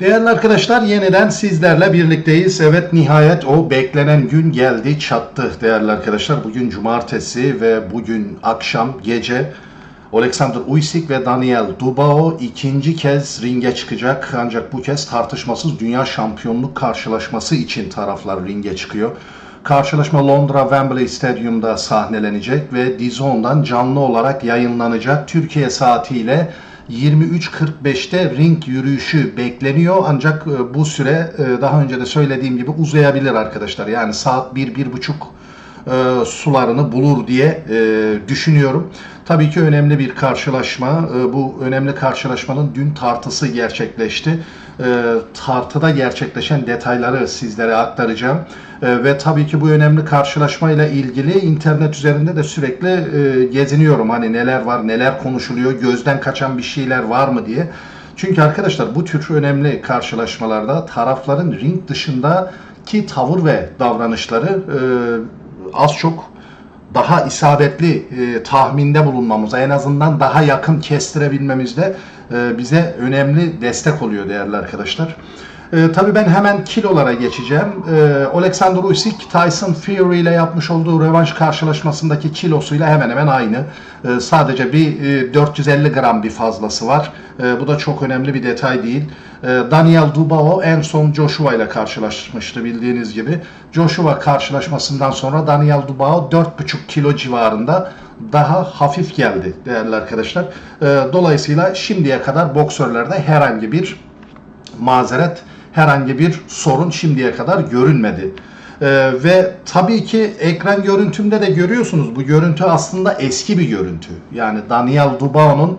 Değerli arkadaşlar yeniden sizlerle birlikteyiz. Evet nihayet o beklenen gün geldi çattı değerli arkadaşlar. Bugün cumartesi ve bugün akşam gece Alexander Usyk ve Daniel Dubao ikinci kez ringe çıkacak. Ancak bu kez tartışmasız dünya şampiyonluk karşılaşması için taraflar ringe çıkıyor. Karşılaşma Londra Wembley Stadyum'da sahnelenecek ve DAZN'dan canlı olarak yayınlanacak. Türkiye saatiyle 23.45'te ring yürüyüşü bekleniyor ancak e, bu süre e, daha önce de söylediğim gibi uzayabilir arkadaşlar. Yani saat 1-1.30 e, sularını bulur diye e, düşünüyorum. Tabii ki önemli bir karşılaşma. Bu önemli karşılaşmanın dün tartısı gerçekleşti. E, tartıda gerçekleşen detayları sizlere aktaracağım. E, ve tabii ki bu önemli karşılaşmayla ilgili internet üzerinde de sürekli e, geziniyorum. Hani neler var, neler konuşuluyor, gözden kaçan bir şeyler var mı diye. Çünkü arkadaşlar bu tür önemli karşılaşmalarda tarafların ring dışındaki tavır ve davranışları e, az çok daha isabetli e, tahminde bulunmamıza, en azından daha yakın kestirebilmemizde e, bize önemli destek oluyor değerli arkadaşlar. E, tabii ben hemen kilolara geçeceğim. E, Alexander Usyk, Tyson Fury ile yapmış olduğu rövanş karşılaşmasındaki kilosuyla hemen hemen aynı. E, sadece bir e, 450 gram bir fazlası var. E, bu da çok önemli bir detay değil. E, Daniel Dubao en son Joshua ile karşılaşmıştı bildiğiniz gibi. Joshua karşılaşmasından sonra Daniel Dubao 4,5 kilo civarında daha hafif geldi değerli arkadaşlar. E, dolayısıyla şimdiye kadar boksörlerde herhangi bir mazeret, herhangi bir sorun şimdiye kadar görünmedi. Ee, ve tabii ki ekran görüntümde de görüyorsunuz bu görüntü aslında eski bir görüntü. Yani Daniel Dubao'nun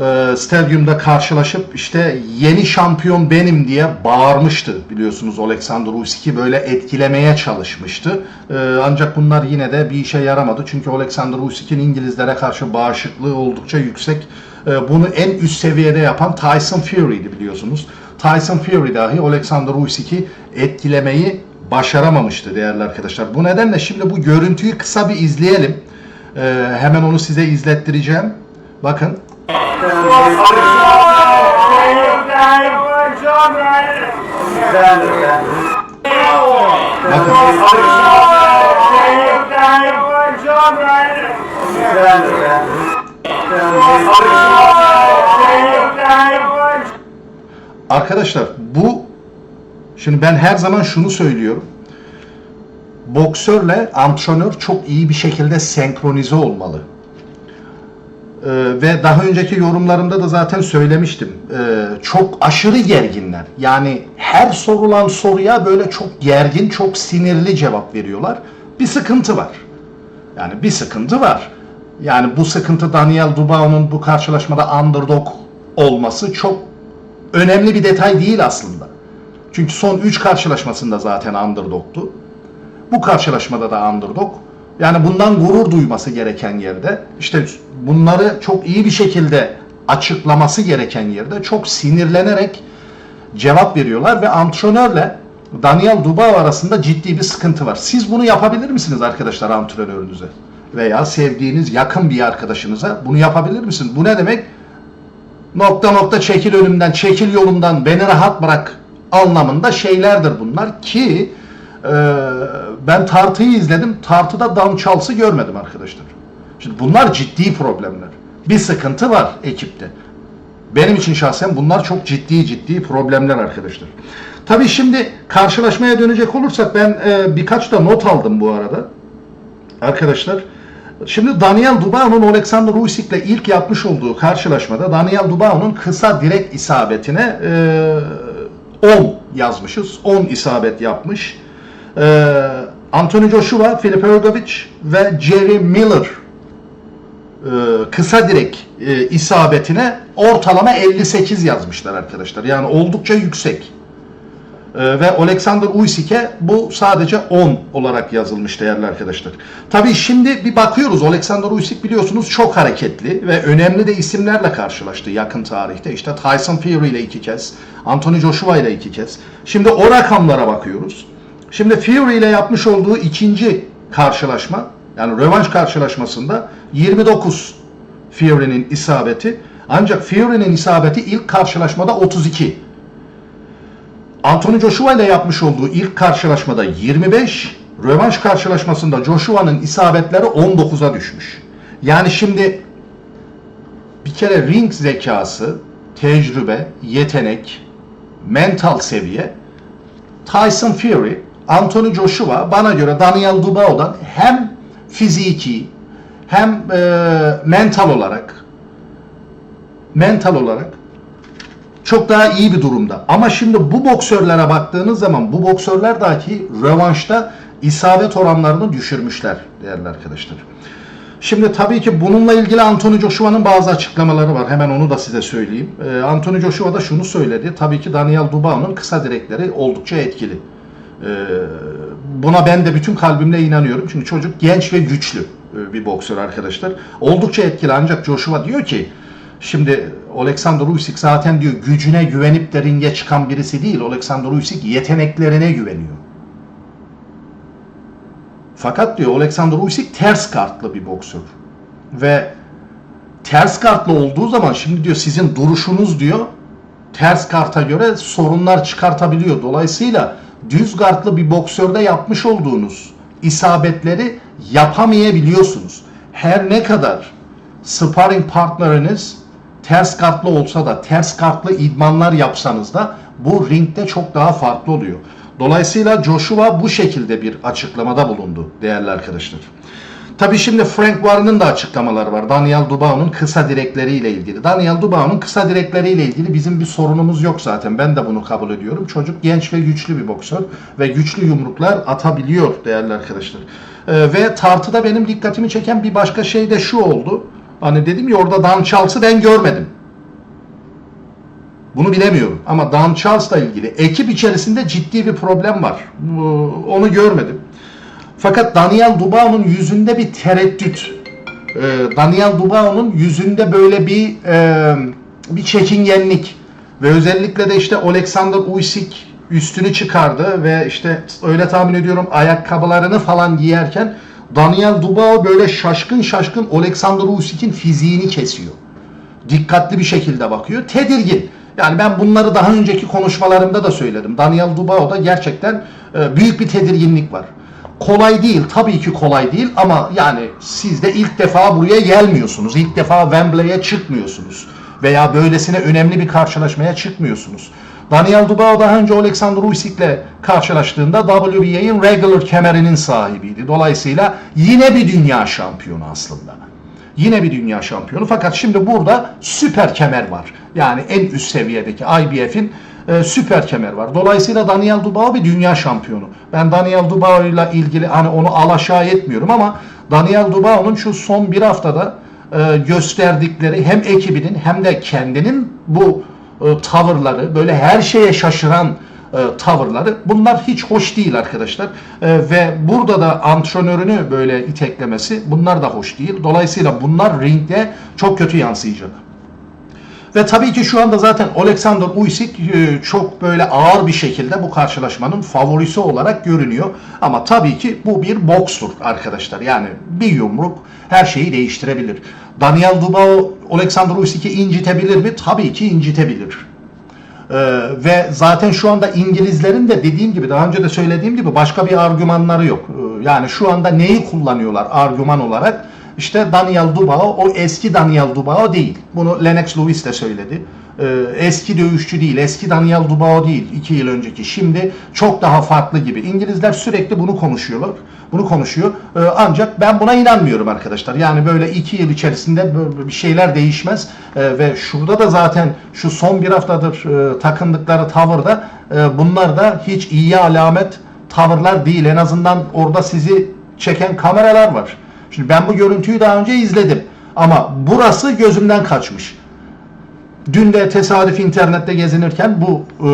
e, stadyumda karşılaşıp işte yeni şampiyon benim diye bağırmıştı biliyorsunuz Alexander Usyk'i böyle etkilemeye çalışmıştı. E, ancak bunlar yine de bir işe yaramadı çünkü Alexander Usyk'in İngilizlere karşı bağışıklığı oldukça yüksek. E, bunu en üst seviyede yapan Tyson Fury'di biliyorsunuz. Tyson Fury dahi Alexander Usyk'i etkilemeyi başaramamıştı değerli arkadaşlar. Bu nedenle şimdi bu görüntüyü kısa bir izleyelim. E, hemen onu size izlettireceğim. Bakın. Bakın. Arkadaşlar bu şimdi ben her zaman şunu söylüyorum. Boksörle antrenör çok iyi bir şekilde senkronize olmalı. Ee, ve daha önceki yorumlarımda da zaten söylemiştim. Ee, çok aşırı gerginler. Yani her sorulan soruya böyle çok gergin, çok sinirli cevap veriyorlar. Bir sıkıntı var. Yani bir sıkıntı var. Yani bu sıkıntı Daniel Dubao'nun bu karşılaşmada underdog olması çok önemli bir detay değil aslında. Çünkü son 3 karşılaşmasında zaten underdog'tu. Bu karşılaşmada da underdog. Yani bundan gurur duyması gereken yerde, işte bunları çok iyi bir şekilde açıklaması gereken yerde çok sinirlenerek cevap veriyorlar ve antrenörle Daniel Dubao arasında ciddi bir sıkıntı var. Siz bunu yapabilir misiniz arkadaşlar antrenörünüze? Veya sevdiğiniz yakın bir arkadaşınıza bunu yapabilir misiniz? Bu ne demek? Nokta nokta çekil önümden, çekil yolumdan, beni rahat bırak anlamında şeylerdir bunlar ki e, ben tartıyı izledim. Tartıda Down Charles'ı görmedim arkadaşlar. Şimdi bunlar ciddi problemler. Bir sıkıntı var ekipte. Benim için şahsen bunlar çok ciddi ciddi problemler arkadaşlar. Tabii şimdi karşılaşmaya dönecek olursak ben e, birkaç da not aldım bu arada. Arkadaşlar Şimdi Daniel Dubao'nun Alexander Usyk'le ilk yapmış olduğu karşılaşmada Daniel Dubao'nun kısa direkt isabetine e, 10 yazmışız. 10 isabet yapmış. E, Anthony Joshua, Filip Ergovic ve Jerry Miller e, kısa direkt e, isabetine ortalama 58 yazmışlar arkadaşlar. Yani oldukça yüksek. Ee, ve Alexander Usyk'e bu sadece 10 olarak yazılmış değerli arkadaşlar. Tabii şimdi bir bakıyoruz Alexander Usyk biliyorsunuz çok hareketli ve önemli de isimlerle karşılaştı yakın tarihte. İşte Tyson Fury ile iki kez, Anthony Joshua ile iki kez. Şimdi o rakamlara bakıyoruz. Şimdi Fury ile yapmış olduğu ikinci karşılaşma yani rövanş karşılaşmasında 29 Fury'nin isabeti ancak Fury'nin isabeti ilk karşılaşmada 32. Anthony Joshua ile yapmış olduğu ilk karşılaşmada 25, rövanş karşılaşmasında Joshua'nın isabetleri 19'a düşmüş. Yani şimdi bir kere ring zekası, tecrübe, yetenek, mental seviye Tyson Fury, Anthony Joshua bana göre Daniel Dubois'dan hem fiziki hem e, mental olarak mental olarak çok daha iyi bir durumda. Ama şimdi bu boksörlere baktığınız zaman bu boksörler dahi rövanşta isabet oranlarını düşürmüşler değerli arkadaşlar. Şimdi tabii ki bununla ilgili Anthony Joshua'nın bazı açıklamaları var. Hemen onu da size söyleyeyim. Ee, Anthony Joshua da şunu söyledi. Tabii ki Daniel Dubois'un kısa direkleri oldukça etkili. Ee, buna ben de bütün kalbimle inanıyorum. Çünkü çocuk genç ve güçlü e, bir boksör arkadaşlar. Oldukça etkili ancak Joshua diyor ki Şimdi Alexander Usyk zaten diyor gücüne güvenip de ringe çıkan birisi değil. Alexander Usyk yeteneklerine güveniyor. Fakat diyor Alexander Usyk ters kartlı bir boksör. Ve ters kartlı olduğu zaman şimdi diyor sizin duruşunuz diyor ters karta göre sorunlar çıkartabiliyor. Dolayısıyla düz kartlı bir boksörde yapmış olduğunuz isabetleri yapamayabiliyorsunuz. Her ne kadar sparring partneriniz ters kartlı olsa da ters kartlı idmanlar yapsanız da bu ringde çok daha farklı oluyor. Dolayısıyla Joshua bu şekilde bir açıklamada bulundu değerli arkadaşlar. Tabi şimdi Frank Warren'ın da açıklamaları var. Daniel Dubois'un kısa direkleriyle ilgili. Daniel Dubois'un kısa direkleriyle ilgili bizim bir sorunumuz yok zaten. Ben de bunu kabul ediyorum. Çocuk genç ve güçlü bir boksör ve güçlü yumruklar atabiliyor değerli arkadaşlar. Ee, ve tartıda benim dikkatimi çeken bir başka şey de şu oldu. Hani dedim ya orada Dan Charles'ı ben görmedim. Bunu bilemiyorum. Ama Dan Charles'la ilgili ekip içerisinde ciddi bir problem var. Onu görmedim. Fakat Daniel Dubois'un yüzünde bir tereddüt, e, Daniel Dubois'un yüzünde böyle bir e, bir çekingenlik ve özellikle de işte Alexander Usyk üstünü çıkardı ve işte öyle tahmin ediyorum ayakkabılarını falan giyerken Daniel Dubois böyle şaşkın şaşkın Alexander Usyk'in fiziğini kesiyor dikkatli bir şekilde bakıyor. Tedirgin. Yani ben bunları daha önceki konuşmalarımda da söyledim. Daniel Dubois'da gerçekten e, büyük bir tedirginlik var. Kolay değil, tabii ki kolay değil ama yani siz de ilk defa buraya gelmiyorsunuz. İlk defa Wembley'e çıkmıyorsunuz. Veya böylesine önemli bir karşılaşmaya çıkmıyorsunuz. Daniel Dubois daha önce Alexander Usyk'le karşılaştığında WBA'in regular kemerinin sahibiydi. Dolayısıyla yine bir dünya şampiyonu aslında. Yine bir dünya şampiyonu. Fakat şimdi burada süper kemer var. Yani en üst seviyedeki IBF'in e, süper kemer var. Dolayısıyla Daniel Dubois bir dünya şampiyonu. Ben Daniel Dubois ile ilgili hani onu alaşağı etmiyorum ama Daniel Dubois'un şu son bir haftada e, gösterdikleri hem ekibinin hem de kendinin bu e, tavırları böyle her şeye şaşıran e, tavırları bunlar hiç hoş değil arkadaşlar. E, ve burada da antrenörünü böyle iteklemesi bunlar da hoş değil. Dolayısıyla bunlar ringde çok kötü yansıyacak. Ve tabii ki şu anda zaten Alexander Usyk e, çok böyle ağır bir şekilde bu karşılaşmanın favorisi olarak görünüyor. Ama tabii ki bu bir bokstur arkadaşlar. Yani bir yumruk her şeyi değiştirebilir. Daniel Dubois Alexander Usyk'i incitebilir mi? Tabii ki incitebilir. Ee, ve zaten şu anda İngilizlerin de dediğim gibi daha önce de söylediğim gibi başka bir argümanları yok. Ee, yani şu anda neyi kullanıyorlar argüman olarak? İşte Daniel Dubois o eski Daniel Dubois değil. Bunu Lennox Lewis de söyledi. Ee, eski dövüşçü değil, eski Daniel Dubois değil iki yıl önceki. Şimdi çok daha farklı gibi. İngilizler sürekli bunu konuşuyorlar. Bunu konuşuyor. Ee, ancak ben buna inanmıyorum arkadaşlar. Yani böyle iki yıl içerisinde bir şeyler değişmez. Ee, ve şurada da zaten şu son bir haftadır e, takındıkları tavırda e, bunlar da hiç iyi alamet tavırlar değil. En azından orada sizi çeken kameralar var. Şimdi ben bu görüntüyü daha önce izledim. Ama burası gözümden kaçmış. Dün de tesadüf internette gezinirken bu e,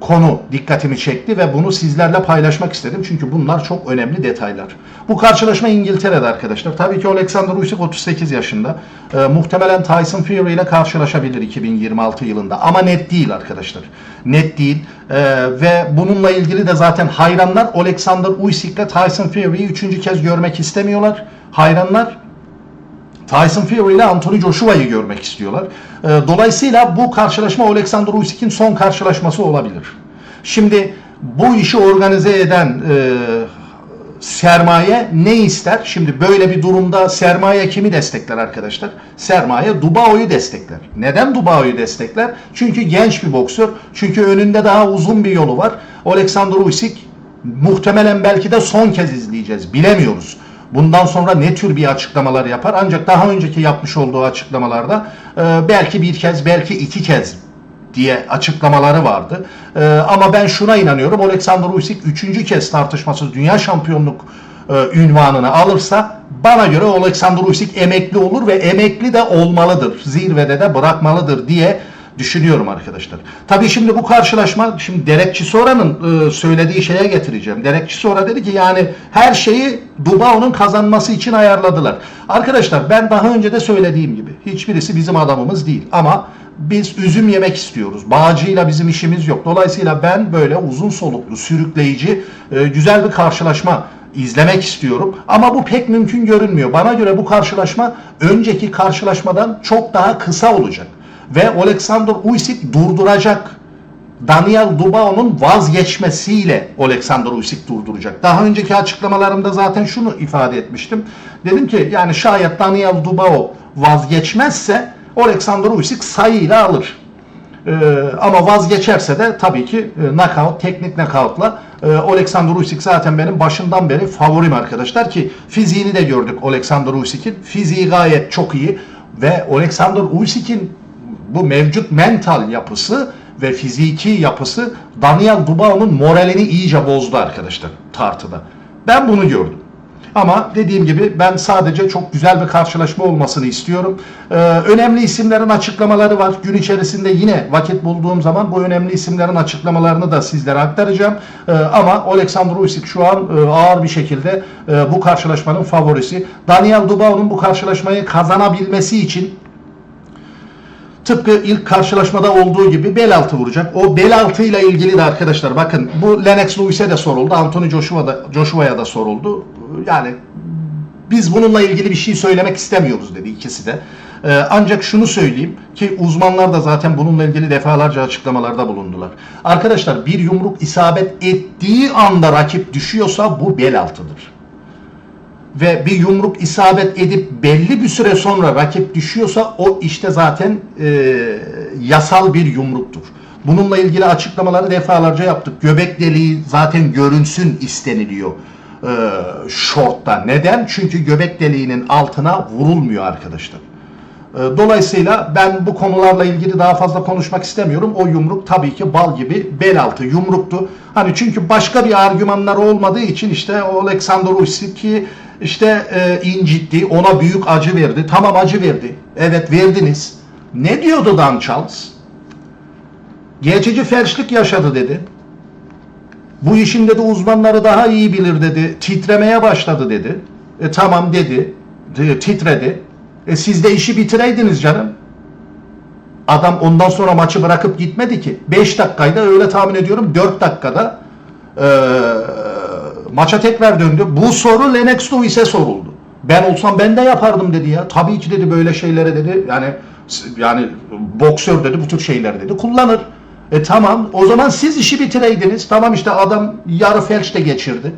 konu dikkatimi çekti ve bunu sizlerle paylaşmak istedim. Çünkü bunlar çok önemli detaylar. Bu karşılaşma İngiltere'de arkadaşlar. Tabii ki Alexander Usyk 38 yaşında. E, muhtemelen Tyson Fury ile karşılaşabilir 2026 yılında. Ama net değil arkadaşlar. Net değil. E, ve bununla ilgili de zaten hayranlar Alexander Usyk ile Tyson Fury'yi üçüncü kez görmek istemiyorlar. Hayranlar Tyson Fury ile Anthony Joshua'yı görmek istiyorlar. Ee, Dolayısıyla bu karşılaşma Alexander Usyk'in son karşılaşması olabilir. Şimdi bu işi organize eden e, sermaye ne ister? Şimdi böyle bir durumda sermaye kimi destekler arkadaşlar? Sermaye Dubao'yu destekler. Neden Dubao'yu destekler? Çünkü genç bir boksör. Çünkü önünde daha uzun bir yolu var. Alexander Usyk muhtemelen belki de son kez izleyeceğiz. Bilemiyoruz. Bundan sonra ne tür bir açıklamalar yapar? Ancak daha önceki yapmış olduğu açıklamalarda e, belki bir kez, belki iki kez diye açıklamaları vardı. Ee, ama ben şuna inanıyorum. Alexander Usyk üçüncü kez tartışmasız dünya şampiyonluk e, ünvanını alırsa bana göre Alexander Usyk emekli olur ve emekli de olmalıdır. Zirvede de bırakmalıdır diye düşünüyorum arkadaşlar. Tabii şimdi bu karşılaşma şimdi Derek Chisora'nın e, söylediği şeye getireceğim. Derek Chisora dedi ki yani her şeyi Dubao'nun kazanması için ayarladılar. Arkadaşlar ben daha önce de söylediğim gibi hiçbirisi bizim adamımız değil ama biz üzüm yemek istiyoruz. Bağcıyla bizim işimiz yok. Dolayısıyla ben böyle uzun soluklu, sürükleyici, e, güzel bir karşılaşma izlemek istiyorum. Ama bu pek mümkün görünmüyor. Bana göre bu karşılaşma önceki karşılaşmadan çok daha kısa olacak. Ve Alexander Usyk durduracak. Daniel Dubao'nun vazgeçmesiyle Alexander Usyk durduracak. Daha önceki açıklamalarımda zaten şunu ifade etmiştim. Dedim ki yani şayet Daniel Dubao vazgeçmezse Alexander Usyk sayıyla alır. Ee, ama vazgeçerse de tabii ki e, knockout, teknik knockoutla e, Alexander Usyk zaten benim başından beri favorim arkadaşlar ki fiziğini de gördük Alexander Usyk'in. Fiziği gayet çok iyi ve Alexander Usyk'in bu mevcut mental yapısı ve fiziki yapısı Daniel Dubao'nun moralini iyice bozdu arkadaşlar tartıda. Ben bunu gördüm. Ama dediğim gibi ben sadece çok güzel bir karşılaşma olmasını istiyorum. Ee, önemli isimlerin açıklamaları var. Gün içerisinde yine vakit bulduğum zaman bu önemli isimlerin açıklamalarını da sizlere aktaracağım. Ee, ama Alexander Usyk şu an e, ağır bir şekilde e, bu karşılaşmanın favorisi. Daniel Dubao'nun bu karşılaşmayı kazanabilmesi için Tıpkı ilk karşılaşmada olduğu gibi bel altı vuracak. O bel altı ile ilgili de arkadaşlar bakın bu Lennox Lewis'e de soruldu. Anthony Joshua'ya da soruldu. Yani biz bununla ilgili bir şey söylemek istemiyoruz dedi ikisi de. Ee, ancak şunu söyleyeyim ki uzmanlar da zaten bununla ilgili defalarca açıklamalarda bulundular. Arkadaşlar bir yumruk isabet ettiği anda rakip düşüyorsa bu bel altıdır ve bir yumruk isabet edip belli bir süre sonra rakip düşüyorsa o işte zaten e, yasal bir yumruktur. Bununla ilgili açıklamaları defalarca yaptık. Göbek deliği zaten görünsün isteniliyor e, shortta. Neden? Çünkü göbek deliğinin altına vurulmuyor arkadaşlar. E, dolayısıyla ben bu konularla ilgili daha fazla konuşmak istemiyorum. O yumruk tabii ki bal gibi bel altı yumruktu. Hani çünkü başka bir argümanlar olmadığı için işte Alexander Usyk'i işte e, incitti, ona büyük acı verdi. Tamam acı verdi. Evet verdiniz. Ne diyordu Dan Charles? Geçici felçlik yaşadı dedi. Bu işin dedi uzmanları daha iyi bilir dedi. Titremeye başladı dedi. E tamam dedi. De, titredi. E siz de işi bitireydiniz canım. Adam ondan sonra maçı bırakıp gitmedi ki. 5 dakikayda öyle tahmin ediyorum 4 dakikada eee maça tekrar döndü. Bu soru Lennox Lewis'e soruldu. Ben olsam ben de yapardım dedi ya. Tabii ki dedi böyle şeylere dedi. Yani yani boksör dedi bu tür şeyler dedi. Kullanır. E tamam o zaman siz işi bitireydiniz. Tamam işte adam yarı felç de geçirdi.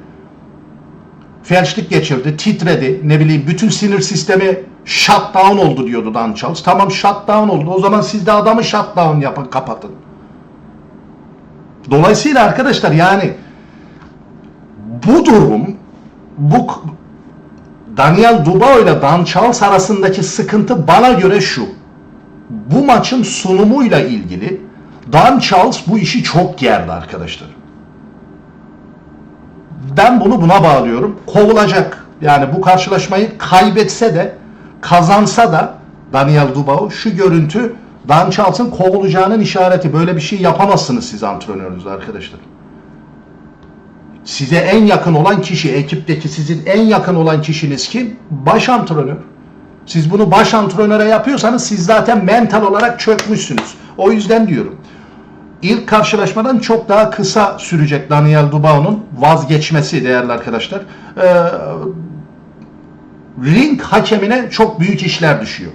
Felçlik geçirdi, titredi, ne bileyim bütün sinir sistemi shutdown oldu diyordu Dan Charles. Tamam shutdown oldu. O zaman siz de adamı shutdown yapın, kapatın. Dolayısıyla arkadaşlar yani bu durum bu Daniel Dubao ile Dan Charles arasındaki sıkıntı bana göre şu. Bu maçın sunumuyla ilgili Dan Charles bu işi çok gerdi arkadaşlar. Ben bunu buna bağlıyorum. Kovulacak. Yani bu karşılaşmayı kaybetse de kazansa da Daniel Dubao şu görüntü Dan Charles'ın kovulacağının işareti. Böyle bir şey yapamazsınız siz antrenörünüz arkadaşlar size en yakın olan kişi, ekipteki sizin en yakın olan kişiniz kim? Baş antrenör. Siz bunu baş antrenöre yapıyorsanız siz zaten mental olarak çökmüşsünüz. O yüzden diyorum. İlk karşılaşmadan çok daha kısa sürecek Daniel Dubao'nun vazgeçmesi değerli arkadaşlar. Ee, ring hakemine çok büyük işler düşüyor.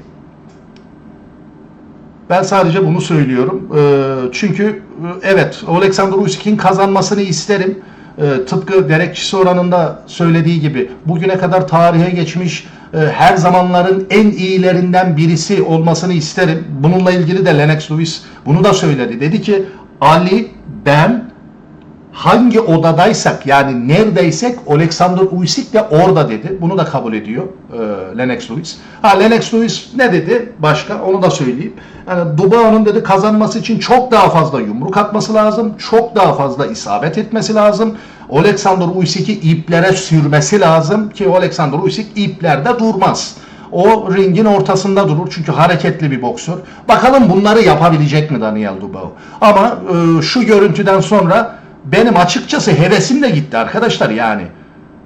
Ben sadece bunu söylüyorum. Ee, çünkü e, evet Alexander Usyk'in kazanmasını isterim. Ee, tıpkı Derek Chisora söylediği gibi bugüne kadar tarihe geçmiş e, her zamanların en iyilerinden birisi olmasını isterim. Bununla ilgili de Lennox Lewis bunu da söyledi. Dedi ki Ali ben hangi odadaysak yani neredeysek Alexander Usyk de orada dedi. Bunu da kabul ediyor e, Lennox Lewis. Ha Lennox Lewis ne dedi başka onu da söyleyeyim. Yani Dubao'nun dedi kazanması için çok daha fazla yumruk atması lazım. Çok daha fazla isabet etmesi lazım. Alexander Usyk'i iplere sürmesi lazım ki Alexander Usyk iplerde durmaz. O ringin ortasında durur çünkü hareketli bir boksör. Bakalım bunları yapabilecek mi Daniel Dubois? Ama e, şu görüntüden sonra benim açıkçası hevesim de gitti arkadaşlar yani.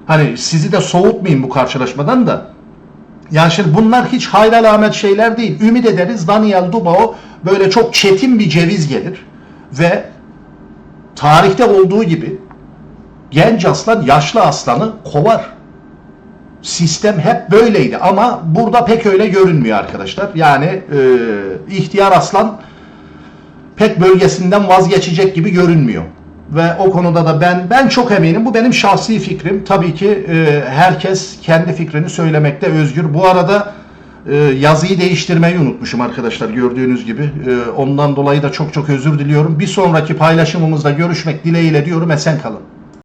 Hani sizi de soğutmayayım bu karşılaşmadan da. Yani şimdi bunlar hiç hayra alamet şeyler değil. Ümit ederiz Daniel Dubois böyle çok çetin bir ceviz gelir ve tarihte olduğu gibi genç aslan yaşlı aslanı kovar. Sistem hep böyleydi ama burada pek öyle görünmüyor arkadaşlar. Yani e, ihtiyar aslan pek bölgesinden vazgeçecek gibi görünmüyor. Ve o konuda da ben ben çok eminim. Bu benim şahsi fikrim. Tabii ki e, herkes kendi fikrini söylemekte özgür. Bu arada e, yazıyı değiştirmeyi unutmuşum arkadaşlar gördüğünüz gibi. E, ondan dolayı da çok çok özür diliyorum. Bir sonraki paylaşımımızda görüşmek dileğiyle diyorum. Esen kalın.